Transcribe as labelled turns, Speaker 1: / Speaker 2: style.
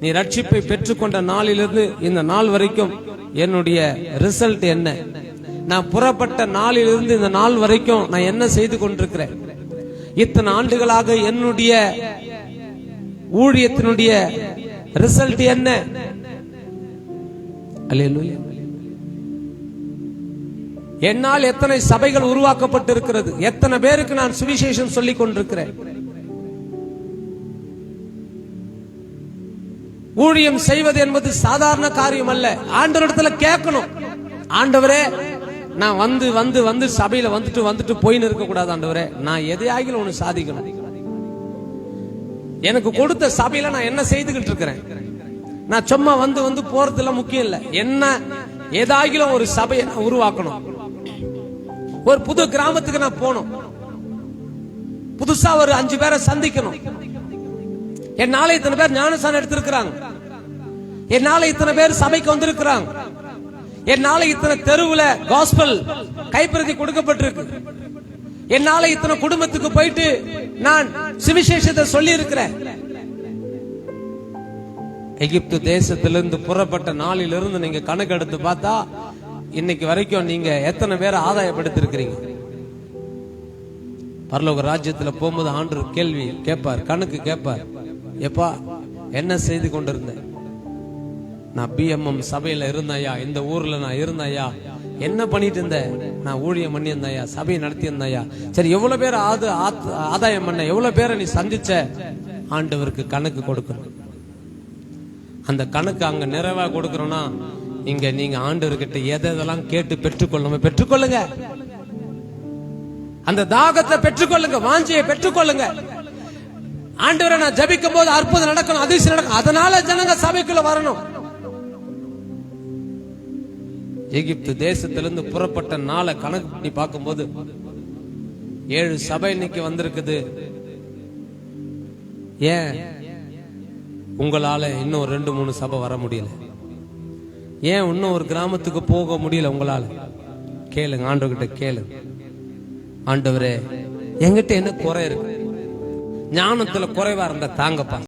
Speaker 1: நீ ரட்சிப்பை பெற்றுக்கொண்ட நாளிலிருந்து இந்த நாள் வரைக்கும் என்னுடைய ரிசல்ட் என்ன? நான் புறப்பட்ட நாளிலிருந்து இந்த நாள் வரைக்கும் நான் என்ன செய்து கொண்டிருக்கிறேன்? இத்தனை ஆண்டுகளாக என்னுடைய ஊழியத்தினுடைய ரிசல்ட் என்ன? என்னால் எத்தனை சபைகள் உருவாக்கப்பட்டிருக்கிறது? எத்தனை பேருக்கு நான் சுவிசேஷம் சொல்லிக் கொண்டிருக்கிறேன்? ஊழியம் செய்வது என்பது சாதாரண காரியம் அல்ல. ஆண்டவரிடத்துல கேட்கணும். ஆண்டவரே நான் வந்து வந்து வந்து சபையில வந்துட்டு வந்துட்டு போயின்னு இருக்க கூடாது ஆண்டவரே. நான் எதையாகிலும் ஒண்ணு சாதிக்கணும். எனக்கு கொடுத்த சபையில நான் என்ன செய்துகிட்டு இருக்கிறேன்? நான் சும்மா வந்து வந்து போறதுலாம் முக்கியம் இல்ல. என்ன ஏதாகிலும் ஒரு சபையை நான் உருவாக்கணும். ஒரு புது கிராமத்துக்கு நான் போகணும். புதுசா ஒரு அஞ்சு பேரை சந்திக்கணும். என் நாளை இத்தனை பேர் ஞானசானம் எடுத்திருக்கிறாங்க. என்னால இத்தனை பேர் சபைக்கு வந்திருக்கிறாங்க. என்னால இத்தனை தெருவுல காஸ்பல் கைப்பிரதி கொடுக்கப்பட்டிருக்கு. என்னால இத்தனை குடும்பத்துக்கு போயிட்டு நான் சுவிசேஷத்தை சொல்லி இருக்கிறேன் எகிப்து தேசத்திலிருந்து புறப்பட்ட நாளிலிருந்து நீங்க கணக்கு எடுத்து பார்த்தா இன்னைக்கு வரைக்கும் நீங்க எத்தனை பேரை ஆதாயப்படுத்திருக்கிறீங்க? பரலோக ராஜ்யத்துல போகும்போது ஆண்டு கேள்வி கேட்பார் கணக்கு கேட்பார். எப்பா என்ன செய்து கொண்டிருந்தேன்? நான் பிஎம்எம் சபையில இருந்தையா இந்த ஊர்ல நான் இருந்தையா என்ன பண்ணிட்டு இருந்தேன் நான் ஊழியம் பண்ணியிருந்தையா சபையை நடத்தியிருந்தையா சரி எவ்வளவு பேர் ஆது ஆத்- ஆதாயம் பண்ண எவ்வளவு பேரை நீ சந்திச்ச? ஆண்டவருக்கு கணக்கு கொடுக்கணும். அந்த கணக்கு அங்க நிறைவா கொடுக்கறோம்னா இங்க நீங்க ஆண்டவர்கிட்ட எதை எதெல்லாம் கேட்டு பெற்றுக்கொள்ளுங்க பெற்றுக்கொள்ளுங்க. அந்த தாகத்தை பெற்றுக்கொள்ளுங்க வாஞ்சியை பெற்றுக்கொள்ளுங்க. ஆண்டவரை நான் ஜபிக்கும் போது அற்புதம் நடக்கணும் அதிசயம் நடக்கும் அதனால ஜனங்க சபைக்குள்ள வரணும். எகிப்து தேசத்திலிருந்து புறப்பட்ட நாளை கணக்கு பண்ணி பார்க்கும்போது ஏழு சபை இன்னைக்கு வந்திருக்குது. ஏன்? உங்களால இன்னும் ரெண்டு மூணு சபை வர முடியல. ஏன் இன்னும் ஒரு கிராமத்துக்கு போக முடியல உங்களால? கேளுங்க ஆண்டவர்கிட்ட கேளுங்க ஆண்டவரே என்கிட்ட என்ன குறை இருக்கு? ஞானத்துல குறைவா இருந்தா தாங்கப்பா.